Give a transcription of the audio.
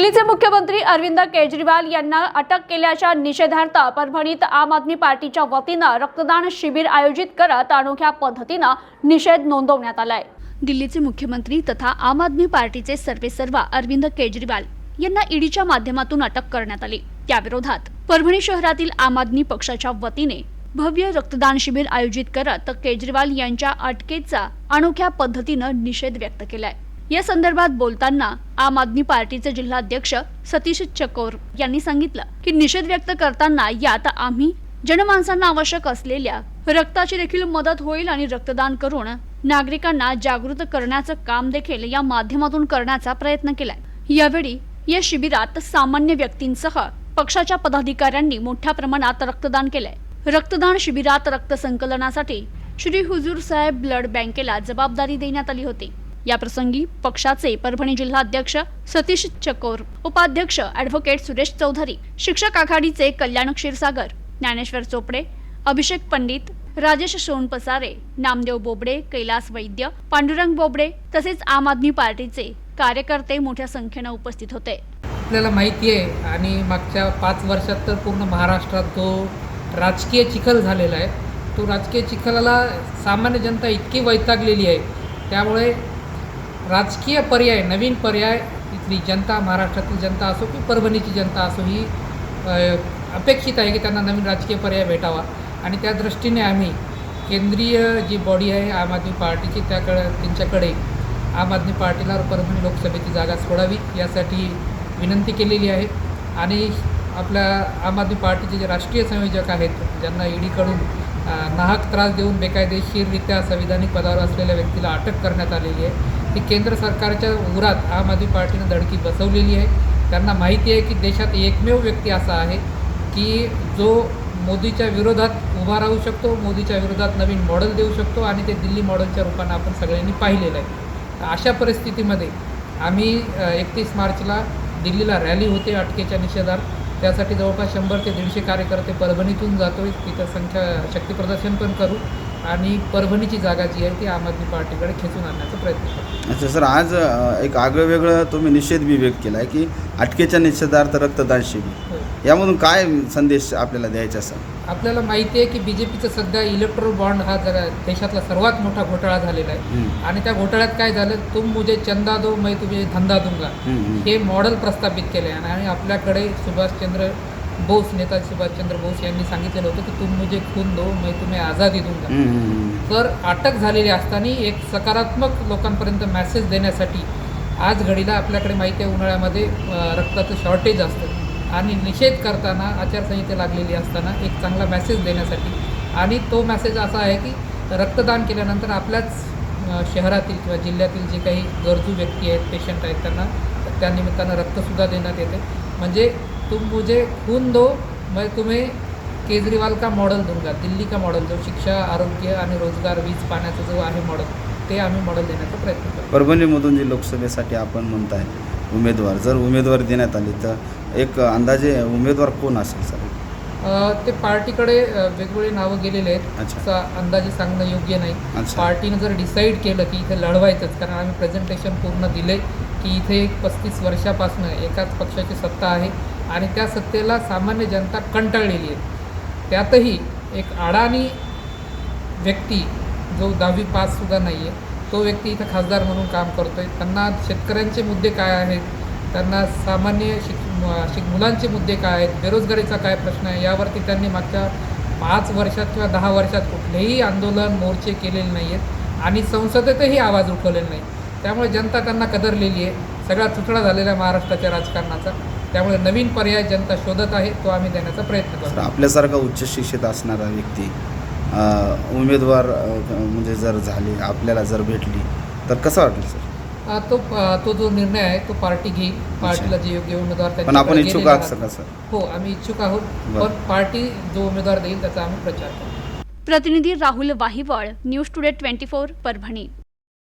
दिल्लीचे मुख्यमंत्री अरविंद केजरीवाल यांना अटक केल्याच्या निषेधार्थ परभणीत आम आदमी पार्टीच्या वतीनं रक्तदान शिबिर आयोजित करत अनोख्या पद्धतीनं निषेध नोंदवण्यात आलाय. दिल्लीचे मुख्यमंत्री तथा आम आदमी पार्टीचे सर्वेसर्वा अरविंद केजरीवाल यांना ईडीच्या माध्यमातून अटक करण्यात आली. त्याविरोधात परभणी शहरातील आम आदमी पक्षाच्या वतीने भव्य रक्तदान शिबिर आयोजित करत केजरीवाल यांच्या अटकेचा अनोख्या पद्धतीनं निषेध व्यक्त केलाय. या संदर्भात बोलताना आम आदमी पार्टीचे जिल्हाध्यक्ष सतीश चकोर यांनी सांगितलं की निषेध व्यक्त करताना यात आम्ही जनमानसांना आवश्यक असलेल्या रक्ताची देखील मदत होईल आणि रक्तदान करून नागरिकांना जागृत करण्याचं काम देखील या माध्यमातून करण्याचा प्रयत्न केलाय. यावेळी या शिबिरात सामान्य व्यक्तींसह पक्षाच्या पदाधिकाऱ्यांनी मोठ्या प्रमाणात रक्तदान केलंय. रक्तदान शिबिरात रक्त संकलनासाठी श्री हुजूर साहेब ब्लड बँकेला जबाबदारी देण्यात आली होती. या प्रसंगी पक्षाचे परभणी जिल्हाध्यक्ष सतीश चकोर उपाध्यक्ष ॲडव्होकेट सुरेश चौधरी शिक्षक आघाडीचे कल्याण क्षीरसागर ज्ञानेश्वर चोपडे अभिषेक पंडित राजेश सोनपसारे नामदेव बोबडे कैलास वैद्य पांडुरंग बोबडे तसेच आम आदमी पार्टीचे कार्यकर्ते मोठ्या संख्येनं उपस्थित होते. आपल्याला माहिती आहे आणि मागच्या पाच वर्षात तर पूर्ण महाराष्ट्रात तो राजकीय चिखल झालेला आहे तो राजकीय चिखलाला सामान्य जनता इतकी वैतागलेली आहे त्यामुळे राजकीय पर्याय नवीन पर्याय इथली जनता महाराष्ट्रातील जनता असो की परभणीची जनता असो ही अपेक्षित आहे की त्यांना नवीन राजकीय पर्याय भेटावा. आणि त्या दृष्टीने आम्ही केंद्रीय जी बॉडी आहे आम आदमी पार्टीची त्याकडे त्यांच्याकडे आम आदमी पार्टीला परभणी लोकसभेची जागा सोडावी यासाठी विनंती केलेली आहे. आणि आपल्या आम आदमी पार्टीचे जे राष्ट्रीय संयोजक आहेत ज्यांना ईडीकडून नाहक त्रास देऊन बेकायदेशीररित्या संविधानिक पदावर असलेल्या व्यक्तीला अटक करण्यात आलेली आहे की केंद्र सरकारच्या उरात आम आदमी पार्टीनं धडकी बसवलेली आहे. त्यांना माहिती आहे की देशात एकमेव व्यक्ती असा आहे की जो मोदीच्या विरोधात उभा राहू शकतो मोदीच्या विरोधात नवीन मॉडेल देऊ शकतो आणि ते दिल्ली मॉडेलच्या रूपानं आपण सगळ्यांनी पाहिलेलं आहे. अशा परिस्थितीमध्ये आम्ही एकतीस मार्चला दिल्लीला रॅली होते अटकेच्या निषेधार्थ. त्यासाठी जवळपास शंभर ते दीडशे कार्यकर्ते परभणीतून जातो तिथं संख्या शक्तीप्रदर्शन पण करू. आणि परभणीची जागा जी आहे ती आम आदमी पार्टीकडे खेचून आणण्याचा प्रयत्न करू अच्छा सर आज एक आगळं वेगळं तुम्ही निषेध बी व्यक्त केला आहे की अटकेच्या निषेधार्थ रक्तदान शिबिर. हो. यामधून काय संदेश आपल्याला द्यायचा सर? आपल्याला माहिती आहे की बी जे पीचं सध्या इलेक्ट्रोल बॉन्ड हा जरा देशातला सर्वात मोठा घोटाळा झालेला आहे. आणि त्या घोटाळ्यात काय झालं? तुम मुझे चंदा दो मैं तुझे धंदा दूंगा. हे मॉडेल प्रस्थापित केले आहे आणि आपल्याकडे सुभाषचंद्र बोस नेताजी सुभाषचंद्र बोस यांनी सांगितलेलं होतं की तुम मुझे खून दो मैं तुम्हें आझादी दूंगा. हम्म, हम्म. तर अटक झालेली असताना एक सकारात्मक लोकांपर्यंत मॅसेज देण्यासाठी आज घडीला आपल्याकडे माहिती आहे उन्हाळ्यामध्ये रक्ताचं शॉर्टेज असतं. आणि निषेध करताना आचारसंहिता लागलेली असताना एक चांगला मेसेज देण्यासाठी. आणि तो मेसेज असा आहे की रक्तदान केल्यानंतर आपल्याच शहरातील किंवा जिल्ह्यातील जे काही गरजू व्यक्ती आहेत पेशंट आहेत त्यांना त्या निमित्तानं रक्तसुद्धा देण्यात येते. म्हणजे तुम मुझे खून दो मैं तुम्हें केजरीवाल का मॉडेल दूंगा दिल्ली का मॉडेल जो शिक्षा आरोग्य आणि रोजगार वीज पाण्याचा जो आहे मॉडेल ते आम्ही मॉडेल देण्याचा प्रयत्न करतो. परभणीमधून जी लोकसभेसाठी आपण म्हणताय उमेदवार. जर उमेदवार देण्यात आली तर एक अंदाजे उमेदवार कोण असेल सर? ते पार्टीकडे वेगवेगळे नावं गेलेले आहेत. असं अंदाजे सांगणं योग्य नाही. पार्टीनं जर डिसाईड केलं की इथे लढवायचंच कारण आम्ही प्रेझेंटेशन पूर्ण दिले की इथे एक पस्तीस वर्षापासून एकाच पक्षाची सत्ता आहे. आणि त्या सत्तेला सामान्य जनता कंटाळलेली आहे. त्यातही एक अडाणी व्यक्ती जो दहावी पाससुद्धा नाही आहे तो व्यक्ती इथं खासदार म्हणून काम करतो आहे त्यांना शेतकऱ्यांचे मुद्दे काय आहेत? त्यांना सामान्य शिक शिक मुलांचे मुद्दे काय आहेत? बेरोजगारीचा काय प्रश्न आहे? यावरती त्यांनी मागच्या पाच वर्षात किंवा दहा वर्षात कुठलेही आंदोलन मोर्चे केलेले नाही आहेत आणि संसदेतही आवाज उठवलेला नाही. त्यामुळे जनता त्यांना कदरलेली आहे. सगळा तुटडा झालेला आहे महाराष्ट्राच्या राजकारणाचा. त्यामुळे नवीन पर्याय जनता शोधत आहे तो आम्ही देण्याचा प्रयत्न करतो. आपल्यासारखा उच्च शिक्षित असणारा व्यक्ती उमेदवार म्हणजे जर झाली आपल्याला जर भेटली तर कसं वाटेल सर? तो तो जो निर्णय आहे तो पार्टी घेईल. पार्टीला जे योग्य उमेदवार पण आपण इच्छुक आहात सर? हो आम्ही इच्छुक आहोत. पण पार्टी जो उमेदवार देईल त्याचा आम्ही प्रचार करू प्रतिनिधी Rahul Vahival news today twenty four Parbhani.